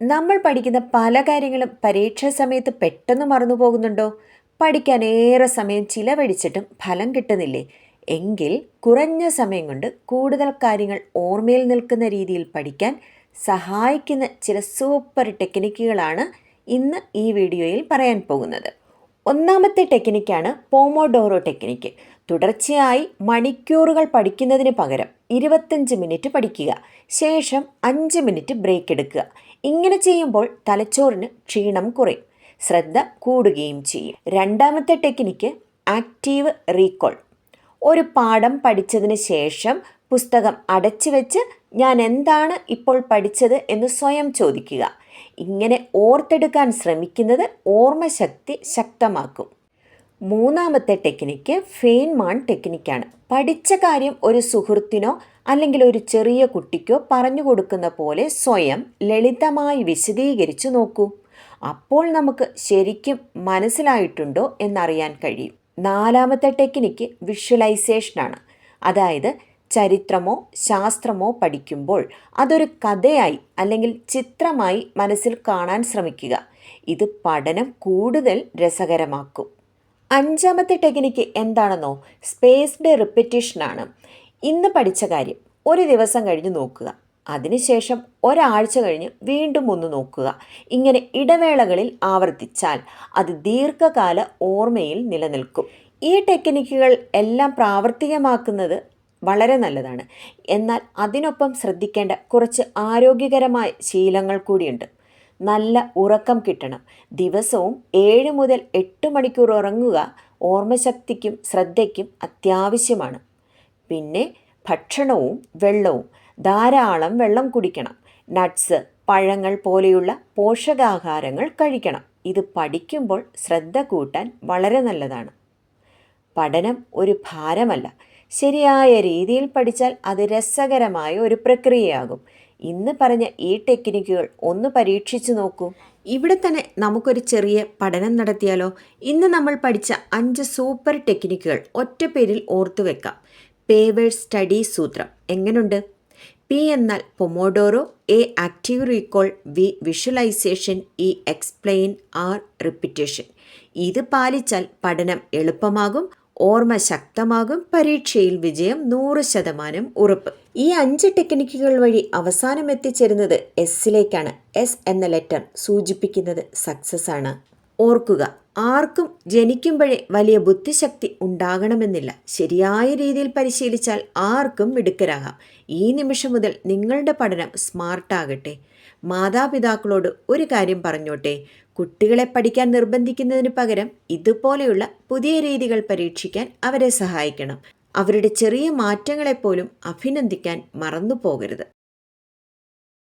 നമ്മൾ പഠിക്കുന്ന പല കാര്യങ്ങളും പരീക്ഷാ സമയത്ത് പെട്ടെന്ന് മറന്നു പോകുന്നുണ്ടോ? പഠിക്കാൻ ഏറെ സമയം ചിലവഴിച്ചിട്ടും ഫലം കിട്ടുന്നില്ലേ? എങ്കിൽ കുറഞ്ഞ സമയം കൊണ്ട് കൂടുതൽ കാര്യങ്ങൾ ഓർമ്മയിൽ നിൽക്കുന്ന രീതിയിൽ പഠിക്കാൻ സഹായിക്കുന്ന ചില സൂപ്പർ ടെക്നിക്കുകളാണ് ഇന്ന് ഈ വീഡിയോയിൽ പറയാൻ പോകുന്നത്. ഒന്നാമത്തെ ടെക്നിക്കാണ് പോമോഡോറോ ടെക്നിക്ക്. തുടർച്ചയായി മണിക്കൂറുകൾ പഠിക്കുന്നതിന് പകരം ഇരുപത്തഞ്ച് മിനിറ്റ് പഠിക്കുക ശേഷം അഞ്ച് മിനിറ്റ് ബ്രേക്ക് എടുക്കുക. ഇങ്ങനെ ചെയ്യുമ്പോൾ തലച്ചോറിന് ക്ഷീണം കുറയും ശ്രദ്ധ കൂടുകയും ചെയ്യും. രണ്ടാമത്തെ ടെക്നിക്ക് ആക്റ്റീവ് റീകോൾ. ഒരു പാഠം പഠിച്ചതിന് ശേഷം പുസ്തകം അടച്ചു വെച്ച് ഞാൻ എന്താണ് ഇപ്പോൾ പഠിച്ചത് എന്ന് സ്വയം ചോദിക്കുക. ഇങ്ങനെ ഓർത്തെടുക്കാൻ ശ്രമിക്കുന്നത് ഓർമ്മശക്തി ശക്തമാക്കും. മൂന്നാമത്തെ ടെക്നിക്ക് ഫെയിൻമാൺ ടെക്നിക്കാണ്. പഠിച്ച കാര്യം ഒരു സുഹൃത്തിനോ അല്ലെങ്കിൽ ഒരു ചെറിയ കുട്ടിക്കോ പറഞ്ഞു കൊടുക്കുന്ന പോലെ സ്വയം ലളിതമായി വിശദീകരിച്ചു നോക്കൂ. അപ്പോൾ നമുക്ക് ശരിക്കും മനസ്സിലായിട്ടുണ്ടോ എന്നറിയാൻ കഴിയും. നാലാമത്തെ ടെക്നിക്ക് വിഷ്വലൈസേഷനാണ്. അതായത് ചരിത്രമോ ശാസ്ത്രമോ പഠിക്കുമ്പോൾ അതൊരു കഥയായി അല്ലെങ്കിൽ ചിത്രമായി മനസ്സിൽ കാണാൻ ശ്രമിക്കുക. ഇത് പഠനം കൂടുതൽ രസകരമാക്കും. അഞ്ചാമത്തെ ടെക്നിക്ക് എന്താണെന്നോ? സ്പേസ്ഡ് റിപ്പറ്റീഷനാണ് ഇന്ന് പഠിച്ച കാര്യം ഒരു ദിവസം കഴിഞ്ഞ് നോക്കുക. അതിനുശേഷം ഒരാഴ്ച കഴിഞ്ഞ് വീണ്ടും ഒന്ന് നോക്കുക. ഇങ്ങനെ ഇടവേളകളിൽ ആവർത്തിച്ചാൽ അത് ദീർഘകാല ഓർമ്മയിൽ നിലനിൽക്കും. ഈ ടെക്നിക്കുകൾ എല്ലാം പ്രാവർത്തികമാക്കുന്നത് വളരെ നല്ലതാണ്. എന്നാൽ അതിനൊപ്പം ശ്രദ്ധിക്കേണ്ട കുറച്ച് ആരോഗ്യകരമായ ശീലങ്ങൾ കൂടിയുണ്ട്. നല്ല ഉറക്കം കിട്ടണം. ദിവസവും ഏഴ് മുതൽ എട്ട് മണിക്കൂർ ഉറങ്ങുക ഓർമ്മശക്തിക്കും ശ്രദ്ധയ്ക്കും അത്യാവശ്യമാണ്. പിന്നെ ഭക്ഷണവും വെള്ളവും. ധാരാളം വെള്ളം കുടിക്കണം. നട്ട്സ് പഴങ്ങൾ പോലെയുള്ള പോഷകാഹാരങ്ങൾ കഴിക്കണം. ഇത് പഠിക്കുമ്പോൾ ശ്രദ്ധ കൂട്ടാൻ വളരെ നല്ലതാണ്. പഠനം ഒരു ഭാരമല്ല. ശരിയായ രീതിയിൽ പഠിച്ചാൽ അത് രസകരമായ ഒരു പ്രക്രിയയാകും. ഇന്ന് പറഞ്ഞ ഈ ടെക്നിക്കുകൾ ഒന്ന് പരീക്ഷിച്ചു നോക്കൂ. ഇവിടെ തന്നെ നമുക്കൊരു ചെറിയ പഠനം നടത്തിയാലോ? ഇന്ന് നമ്മൾ പഠിച്ച അഞ്ച് സൂപ്പർ ടെക്നിക്കുകൾ ഒറ്റ പേരിൽ ഓർത്തു വെക്കാം. പേവേഴ്സ് സ്റ്റഡി സൂത്രം എങ്ങനെയുണ്ട് പി എന്നാൽ pomodoro A active recall V visualisation E explain R repetition. ഇത് പാലിച്ചാൽ പഠനം എളുപ്പമാകും. ഓർമ്മ ശക്തമാകും പരീക്ഷയിൽ വിജയം നൂറ് ശതമാനം ഉറപ്പ്. ഈ അഞ്ച് ടെക്നിക്കുകൾ വഴി അവസാനം എത്തിച്ചേരുന്നത് എസ്സിലേക്കാണ് എസ് എന്ന ലെറ്റർ സൂചിപ്പിക്കുന്നത് സക്സസ് ആണ്. ഓർക്കുക ആർക്കും ജനിക്കുമ്പോഴേ വലിയ ബുദ്ധിശക്തി ഉണ്ടാകണമെന്നില്ല. ശരിയായ രീതിയിൽ പരിശീലിച്ചാൽ ആർക്കും മിടുക്കരാകാം. ഈ നിമിഷം മുതൽ നിങ്ങളുടെ പഠനം സ്മാർട്ടാകട്ടെ മാതാപിതാക്കളോട് ഒരു കാര്യം പറഞ്ഞോട്ടെ. കുട്ടികളെ പഠിക്കാൻ നിർബന്ധിക്കുന്നതിന് പകരം ഇതുപോലെയുള്ള പുതിയ രീതികൾ പരീക്ഷിക്കാൻ അവരെ സഹായിക്കണം. അവരുടെ ചെറിയ മാറ്റങ്ങളെപ്പോലും അഭിനന്ദിക്കാൻ മറന്നു പോകരുത്